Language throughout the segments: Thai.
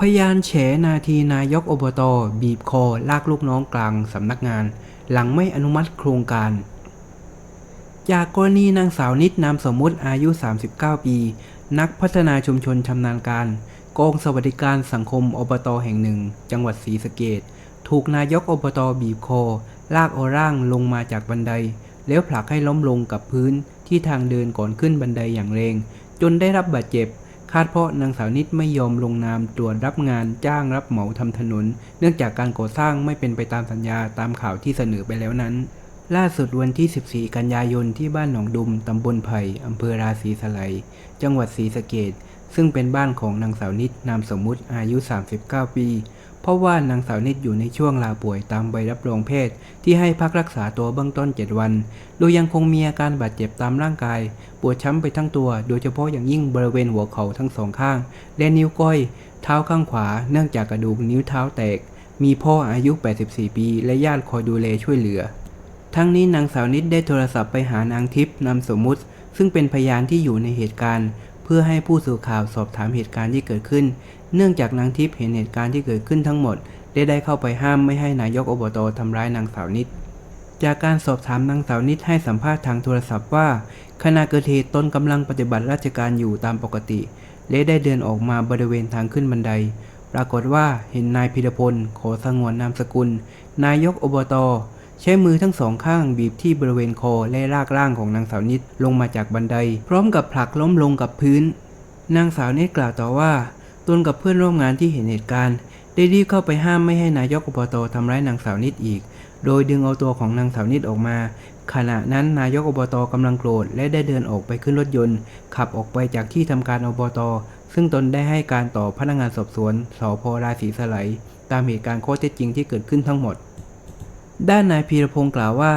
พยานแฉนาทีนายกอบต บีบคอ ลากลูกน้องกลางสำนักงาน หลังไม่อนุมัติโครงการ จากกรณีนางสาวนิดนามสมมุติอายุ 39 ปี นักพัฒนาชุมชนชำนาญการกองสวัสดิการสังคมอบตแห่งหนึ่ง จังหวัดศรีสะเกดถูกนายกอบตบีบคอ ลากเอาร่างลงมาจากบันได แล้วผลักให้ล้มลงกับพื้นที่ทางเดินก่อนขึ้นบันไดอย่างแรง จนได้รับบาดเจ็บ คาดเพราะนางสาวนิดไม่ยอมลงนามตรวจรับงานจ้างรับเหมาทำถนน เนื่องจากการก่อสร้างไม่เป็นไปตามสัญญาตามข่าวที่เสนอไปแล้วนั้น ล่าสุดวันที่ 14 กันยายนที่บ้านหนองดุมตำบลไผ่อำเภอราศีสไลจังหวัดศรีสะเกดซึ่งเป็นบ้านของนางสาวนิดนามสมมุติอายุ 39 ปี เพราะว่านางสาวนิดอยู่ในช่วงลาป่วยตามใบรับรองแพทย์ ที่ให้พักรักษาตัวเบื้องต้น 7 วัน โดยยังคงมีอาการบาดเจ็บตามร่างกาย ปวดช้ำไปทั้งตัว โดยเฉพาะอย่างยิ่งบริเวณหัวเข่าทั้งสองข้าง และนิ้วก้อย เท้าข้างขวา เนื่องจากกระดูกนิ้วเท้าแตก มีพ่ออายุ 84 ปี และญาติคอยดูแลช่วยเหลือ ทั้งนี้นางสาวนิดได้โทรศัพท์ไปหานางทิพย์นามสมมุติ ซึ่งเป็นพยานที่อยู่ในเหตุการณ์เพื่อให้ผู้สื่อข่าวสอบถามเหตุการณ์ที่เกิดขึ้น เนื่องจากนางทิพย์เห็นเหตุการณ์ที่เกิดขึ้นทั้งหมด ได้ได้เข้าไปห้ามไม่ให้นายกอบตทำร้ายนางสาวนิด จากการสอบถามนางสาวนิดให้สัมภาษณ์ทางโทรศัพท์ว่า ขณะเกิดเหตุตนกำลังปฏิบัติราชการอยู่ตามปกติ และได้เดินออกมาบริเวณทางขึ้นบันได ปรากฏว่าเห็นนายพิรพลขอสงวนนามสกุล นายกอบตใช้มือทั้งสองข้างบีบที่บริเวณคอและลากร่างของนางสาวนิดลงมาจากบันได พร้อมกับผลักล้มลงกับพื้น นางสาวนิดกล่าวต่อว่า ตนกับเพื่อนร่วมงานที่เห็นเหตุการณ์ได้รีบเข้าไปห้ามไม่ให้นายกอบตทำร้ายนางสาวนิดอีก โดยดึงเอาตัวของนางสาวนิดออกมา ขณะนั้นนายกอบตกำลังโกรธและได้เดินออกไปขึ้นรถยนต์ ขับออกไปจากที่ทำการอบต ซึ่งตนได้ให้การต่อพนักงานสอบสวนสพราศีสไลยตามเหตุการณ์ข้อเท็จจริงที่เกิดขึ้นทั้งหมด ด้านนายพีรพงศ์กล่าวว่า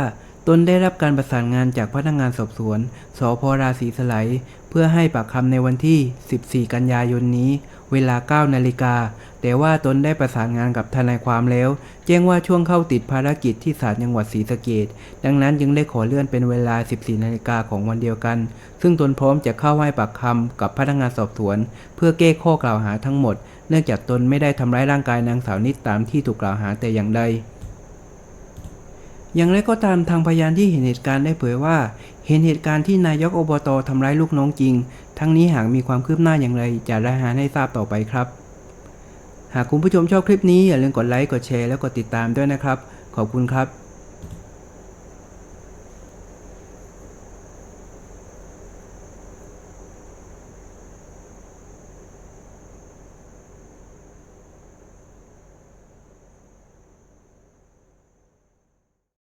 ตนได้รับการประสานงานจากพนักงานสอบสวนสพราศีสไลยเพื่อให้ปากคำในวันที่ 14 กันยายนนี้ เวลา 9 นาฬิกา แต่ว่าตนได้ประสานงานกับทนายความแล้ว แจ้งว่าช่วงเข้าติดภารกิจที่ศาลจังหวัดศรีสะเกดดังนั้นจึงได้ขอเลื่อนเป็นเวลา 14 นาฬิกาของวันเดียวกัน ซึ่งตนพร้อมจะเข้าให้ปากคำกับพนักงานสอบสวน เพื่อแก้ข้อกล่าวหาทั้งหมด เนื่องจากตนไม่ได้ทำร้ายร่างกายนางสาวนิดตามที่ถูกกล่าวหาแต่อย่างใด อย่างไรก็ตามทางพยานที่เห็นเหตุการณ์ได้เผยว่า เห็นเหตุการณ์ที่นายกอบตทำร้ายลูกน้องจริง ทั้งนี้หากมีความคืบหน้าอย่างไรจะรายงานให้ทราบต่อไปครับ หากคุณผู้ชมชอบคลิปนี้อย่าลืมกดไลค์กดแชร์และกดติดตามด้วยนะครับ ขอบคุณครับ